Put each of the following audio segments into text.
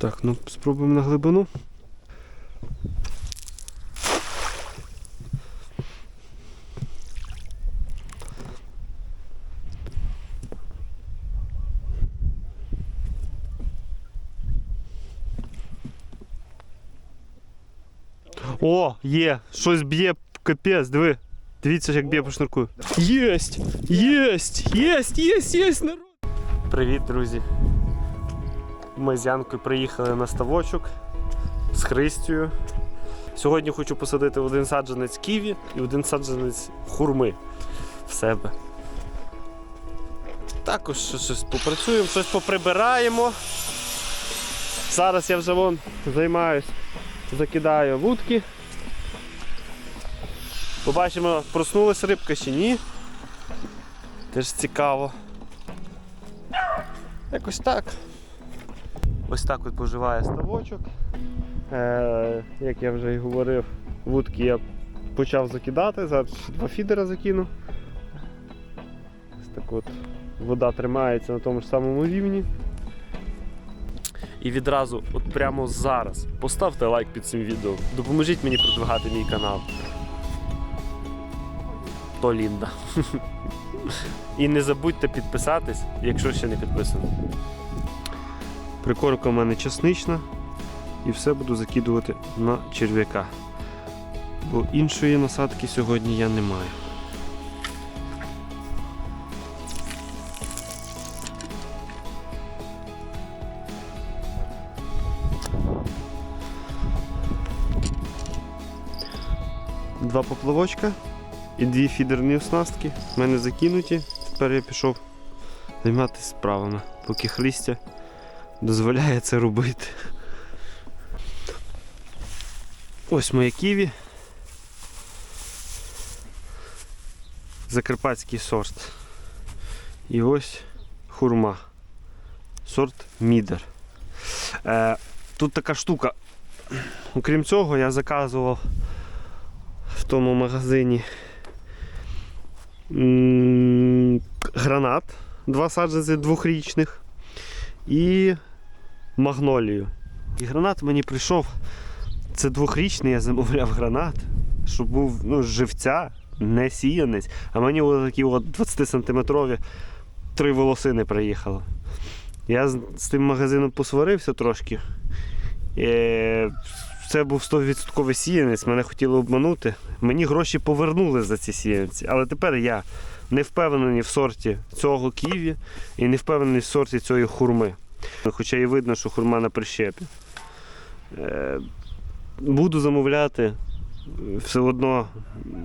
Так, ну спробуємо на глибину. О, є! Щось б'є капець, диви. Дивіться, як б'є по шнурку. Єсть! Єсть! Єсть! Єсть! Єсть! Народ! Привіт, друзі! Ми з Янкою приїхали на ставочок з Христю. Сьогодні хочу посадити один саджанець ківі і один саджанець хурми в себе. Також щось попрацюємо, щось поприбираємо. Зараз я вже вон займаюсь, закидаю вудки. Побачимо, проснулась рибка чи ні. Теж цікаво. Якось так. Ось так от поживає ставочок. Е, як я вже і говорив, вудки я почав закидати, зараз два фідера закину. Ось так от вода тримається на тому ж самому рівні. І відразу, от прямо зараз, поставте лайк під цим відео. Допоможіть мені продвигати мій канал. То Лінда. І не забудьте підписатись, якщо ще не підписано. Прикормка у мене чеснична. І все буду закидувати на черв'яка. Бо іншої насадки сьогодні я не маю. Два поплавочка і дві фідерні оснастки в мене закинуті. Тепер я пішов займатися справами, поки Христя дозволяє це робити. Ось моє ківі. Закарпатський сорт. І ось хурма. Сорт Мідер. Е, тут така штука. Окрім цього, я заказував в тому магазині гранат, два саджанці двохрічних і магнолію. І гранат мені прийшов. Це двохрічний, я замовляв гранат, щоб був ну, живця, не сіянець. А мені от такі от 20-сантиметрові три волосини приїхало. Я з, тим магазином посварився трошки. Е, це був 100% сіянець, мене хотіли обманути. Мені гроші повернули за ці сіянці. Але тепер я не впевнений в сорті цього ківі і не впевнений в сорті цієї хурми. Хоча і видно, що хурма на прищепі. Е, буду замовляти все одно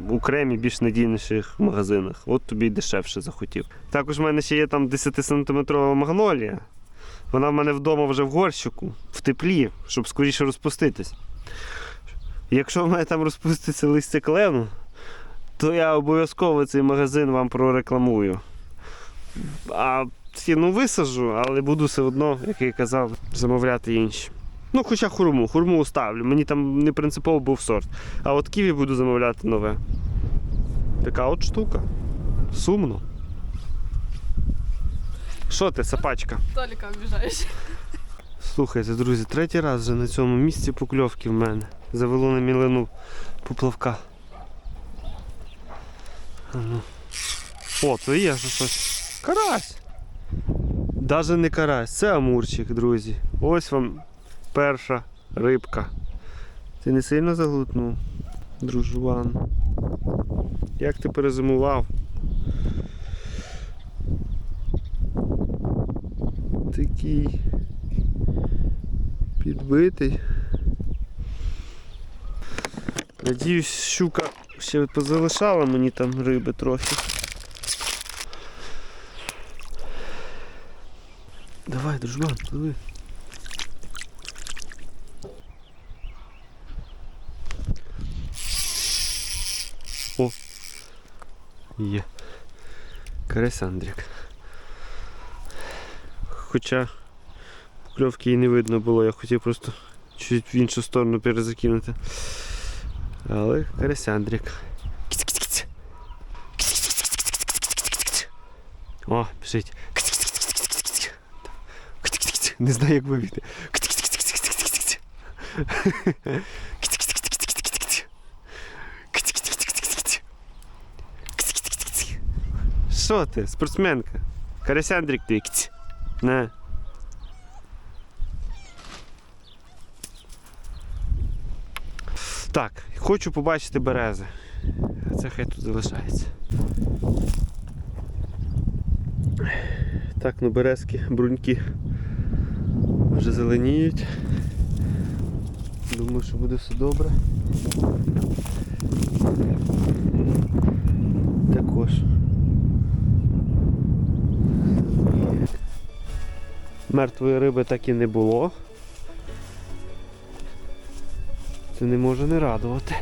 в окремі більш надійніших магазинах. От тобі й дешевше захотів. Також в мене ще є там 10-сантиметрова магнолія. Вона в мене вдома вже в горщику, в теплі, щоб скоріше розпуститись. Якщо в мене там розпуститься листя клену, то я обов'язково цей магазин вам прорекламую. А ціну висажу, але буду все одно, як я казав, замовляти інші. Ну, хоча хурму, хурму оставлю. Мені там не принципово був сорт. А от ківі буду замовляти нове. Така от штука. Сумно. Що ти, сапачка? Толіка обіжаєш. Слухайте, друзі, третій раз вже на цьому місці покльовки в мене. Завело на мілину поплавка. Ну. О, то є вже щось. Карась! Даже не карась, це амурчик, друзі. Ось вам перша рибка. Ти не сильно заглутнув, дружбан? Як ти перезимував? Такий підбитий. Надіюсь, щука ще позалишала мені там риби трохи. Давай, дружбан, пливи. О! Є. Карась Андрік. Хоча кльовки і не видно було, я хотів просто чуть в іншу сторону перезакинути. Але. Кіць-кіць-кіць. О, біжить. Не знаю, як вивіти. Що ти, спортсменка? Карасяндрик ти. На. Так, хочу побачити берези. Це хай тут залишається. Так, ну березки, бруньки вже зеленіють. Думаю, що буде все добре. Також. Мертвої риби так і не було. Це не може не радувати.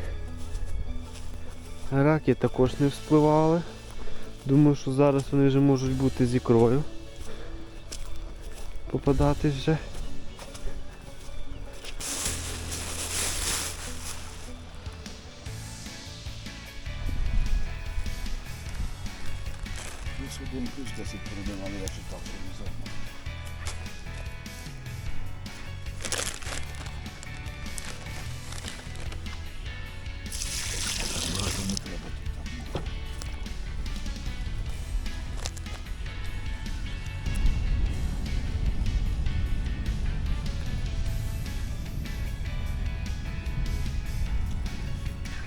Раки також не вспливали. Думаю, що зараз вони вже можуть бути з ікрою. Попадати вже. Що один ключ 10 передавали, я читав.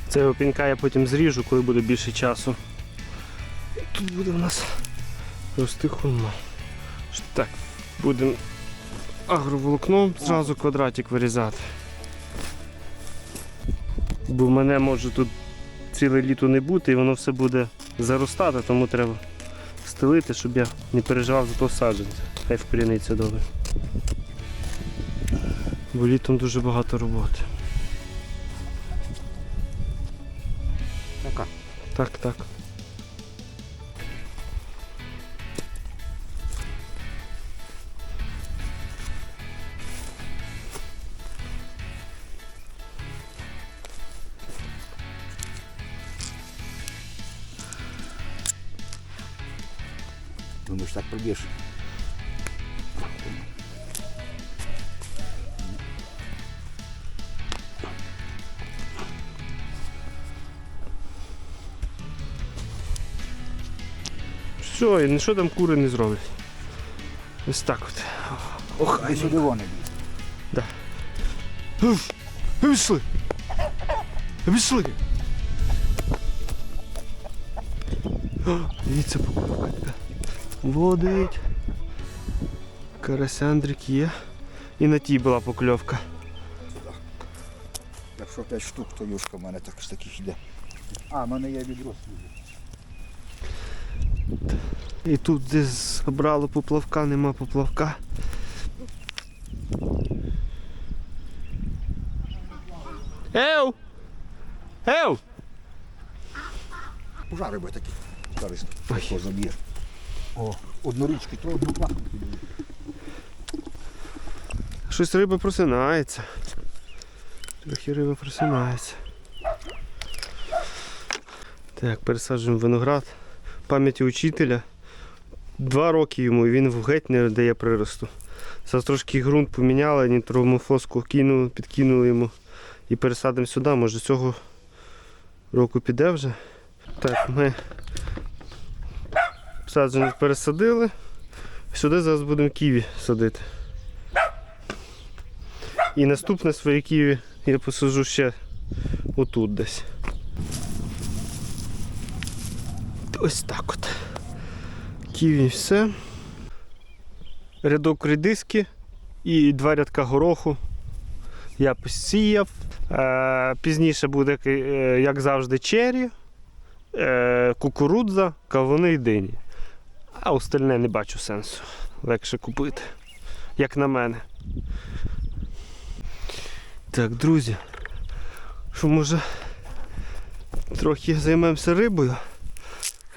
Цього пінька я потім зріжу, коли буде більше часу. Тут буде у нас рости хурма. Так, будемо агроволокном зразу квадратик вирізати. Бо в мене може тут ціле літо не бути і воно все буде заростати, тому треба стелити, щоб я не переживав за то саджанця. Хай вкоріниться добре. Бо літом дуже багато роботи. Така. Так, так. Думаєш, так проб'єш? Все, і нічого там кури не зроблять. Ось так от. Ох, А сюди вони. Пішли! Пішли! Дивіться, покльовка Водить. Карасяндрик є. І на тій була покльовка. Якщо 5 штук, то юшка в мене так, з таких йде. А, в мене є відро свіже. І тут десь забрало поплавка, нема поплавка. Еу! Еу! Пожари би такі. Корисно. Ой. О, однорічки, то одноплатно. Щось риба просинається. Трохи риба просинається. Так, пересаджуємо виноград. Пам'яті учителя. Два роки йому і він геть не дає приросту. Зараз трошки ґрунт поміняли, нітромофоску кинули, підкинули йому і пересадимо сюди. Може цього року піде вже. Так, ми саджанець пересадили. Сюди зараз будемо ківі садити. І наступне своє ківі я посажу ще отут десь. Ось так от. Ківі все. Рядок редиски і два рядка гороху. Я посіяв. Е, пізніше буде, е, як завжди, чері, е, кукурудза, кавуни і дині. А остальне не бачу сенсу. Легше купити. Як на мене. Так, друзі, що може трохи займемося рибою,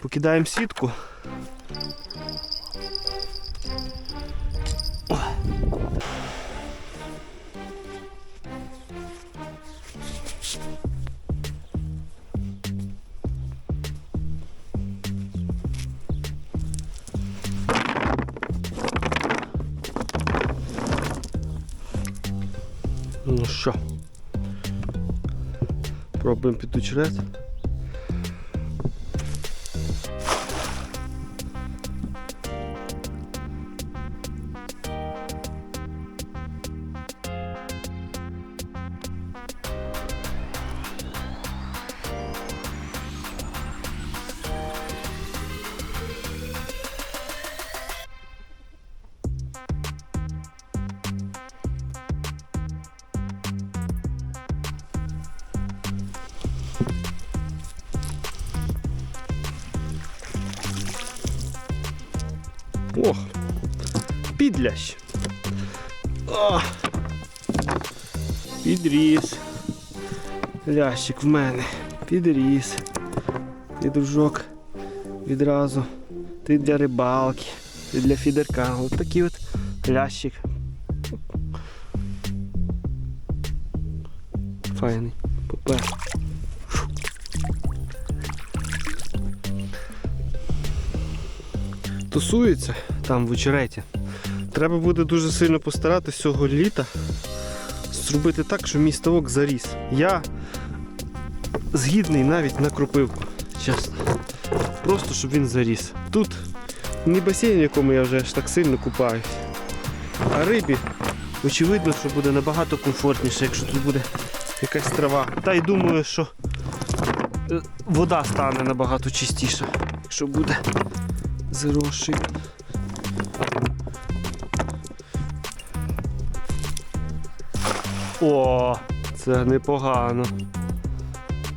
покидаємо сітку. Пробуємо під очерет. Ох, підлящ. О, підріс. Лящик в мене. Підріс. Ти дружок відразу. Ти для рибалки, ти для фідерка. Ось такий от лящик. Файний. Попер. Тусується там в очереті. Треба буде дуже сильно постаратися цього літа зробити так, щоб мій ставок заріс. Я згідний навіть на кропивку, чесно. Просто щоб він заріс. Тут не басейн, в якому я вже аж так сильно купаюсь. А рибі, очевидно, що буде набагато комфортніше, якщо тут буде якась трава. Та й думаю, що е, вода стане набагато чистіша, якщо буде заросший. О, це непогано.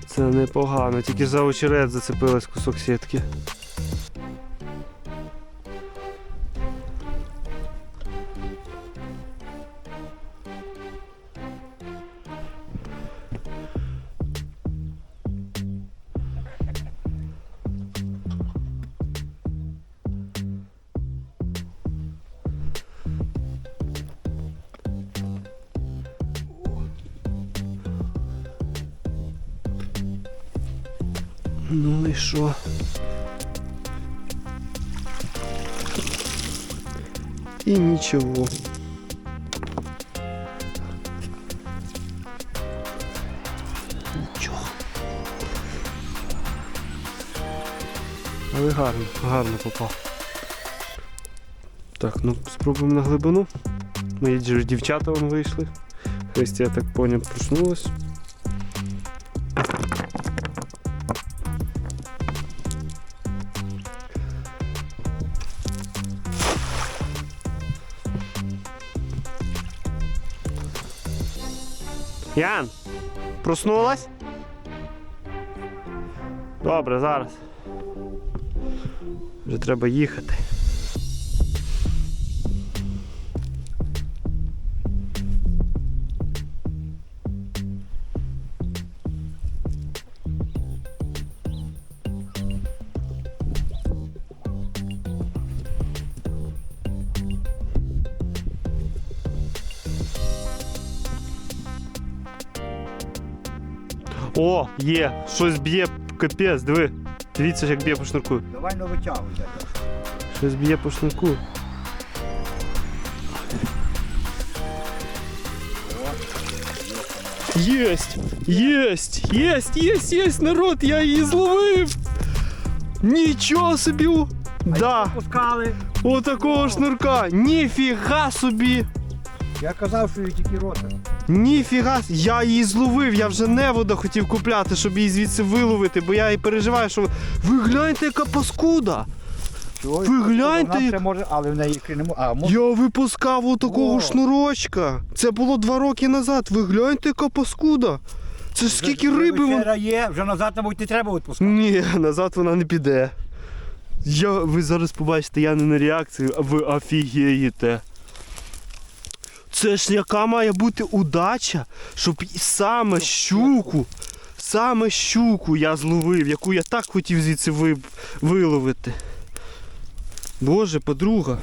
Це непогано. Тільки за очерет зацепилась кусок сітки. Ну і що? І нічого. Нічого. Але гарно, гарно попав. Так, ну спробуємо на глибину. Мої дівчата вон вийшли. Христя, я так поняв, проснулась. Ян, проснулась? Добре, зараз. Вже треба їхати. О, є! Щось б'є капець, диви. Дивіться, як б'є по шнурку. Давай ну витягуй. дядя. Щось б'є по шнурку. Єсть! Єсть! Єсть! Єсть! Єсть! Народ! Я її зловив! Нічого собі! Да! Пускали. Отакого шнурка! Ніфіга собі! Я казав, що її тільки рота. Ніфіга, я її зловив, я вже невода хотів купляти, щоб її звідси виловити, бо я і переживаю, що ви гляньте, яка паскуда! Ви гляньте, Вона як- може, але в неї ікри. А, може. Я випускав отакого О. шнурочка. Це було два роки назад. Ви гляньте, яка паскуда. Це ж скільки Вже- риби. вже вон- є, вже назад мабуть не треба відпускати. Ні, назад вона не піде. Я, ви зараз побачите, я не на реакцію, а ви офігієте. Це ж яка має бути удача, щоб саме щуку, саме щуку я зловив, яку я так хотів звідси ви, виловити. Боже, подруга.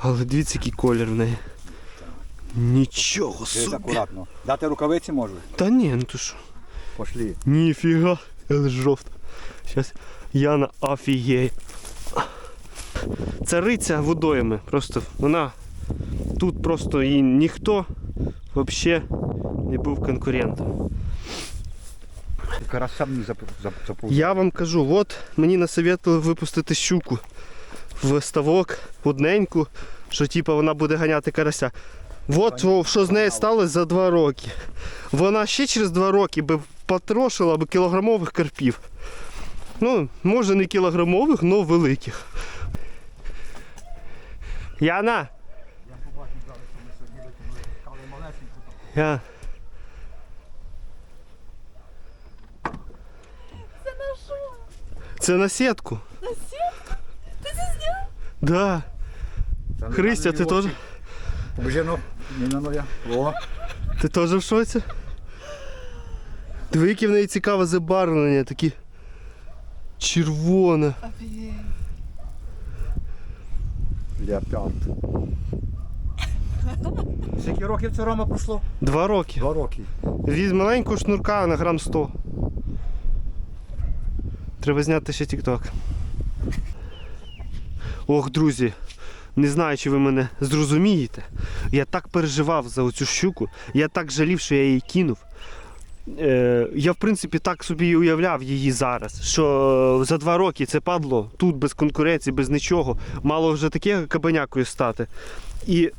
Але дивіться, який колір в неї. Нічого собі. акуратно. Дати рукавиці можу. Та ні, ну то що. Пошлі. Ніфіга, це жовто. Зараз Яна офігеє. Це риця водойми. Просто вона тут просто її ніхто. взагалі не був конкурентом. Карася мені зап- зап- заповзав. Я вам кажу, от мені насоветували випустити щуку в ставок одненьку, що типу, вона буде ганяти карася. От о, що з нею сталося за два роки. Вона ще через два роки би потрошила би кілограмових карпів. Ну, може не кілограмових, але великих. Яна! Я побачив зараз, що ми сьогодні викинули, але малесеньку там. Я... Це на що? Це на сітку. На сітку? Ти це зняв? Да. Христя, ти теж? Ну, не на ноя. О, Ти теж в шоці? Диви, яке в неї цікаве забарвлення, такі червоне. Офігеть. ляпят. Скільки років це Рома пройшло? Два роки. Два роки. Від маленького шнурка на грам 100. Треба зняти ще тік-ток. Ох, друзі, не знаю, чи ви мене зрозумієте. Я так переживав за оцю щуку, я так жалів, що я її кинув. Е, я, в принципі, так собі і уявляв її зараз, що за два роки це падло тут без конкуренції, без нічого. Мало вже таке кабанякою стати. І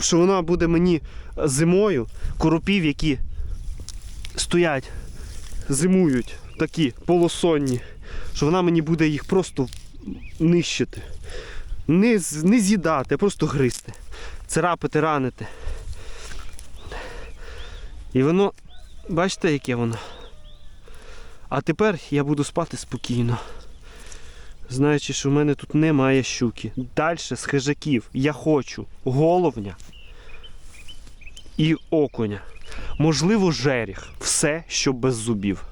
що вона буде мені зимою коропів, які стоять, зимують, такі полосонні, що вона мені буде їх просто нищити. Не, не з'їдати, а просто гризти, царапати, ранити. І воно, бачите, яке воно. А тепер я буду спати спокійно. Знаючи, що в мене тут немає щуки. Далі з хижаків я хочу головня і окуня. Можливо, жеріх. Все, що без зубів.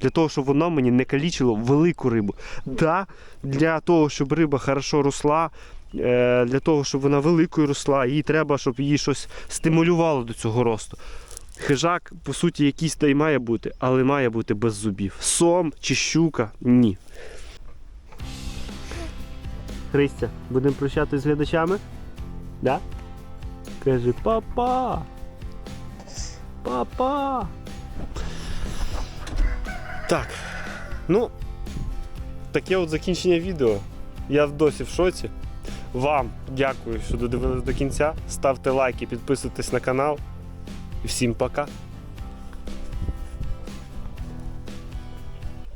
Для того, щоб воно мені не калічило велику рибу. Да, для того, щоб риба хорошо росла, е, для того, щоб вона великою росла, їй треба, щоб її щось стимулювало до цього росту. Хижак, по суті, якийсь та й має бути, але має бути без зубів. Сом чи щука ні. Христя, будемо прощатися з глядачами? Да? Каже, папа. Папа. Так. Ну, таке от закінчення відео. Я досі в шоці. Вам дякую, що додивились до кінця. Ставте лайки, підписуйтесь на канал. І всім пока.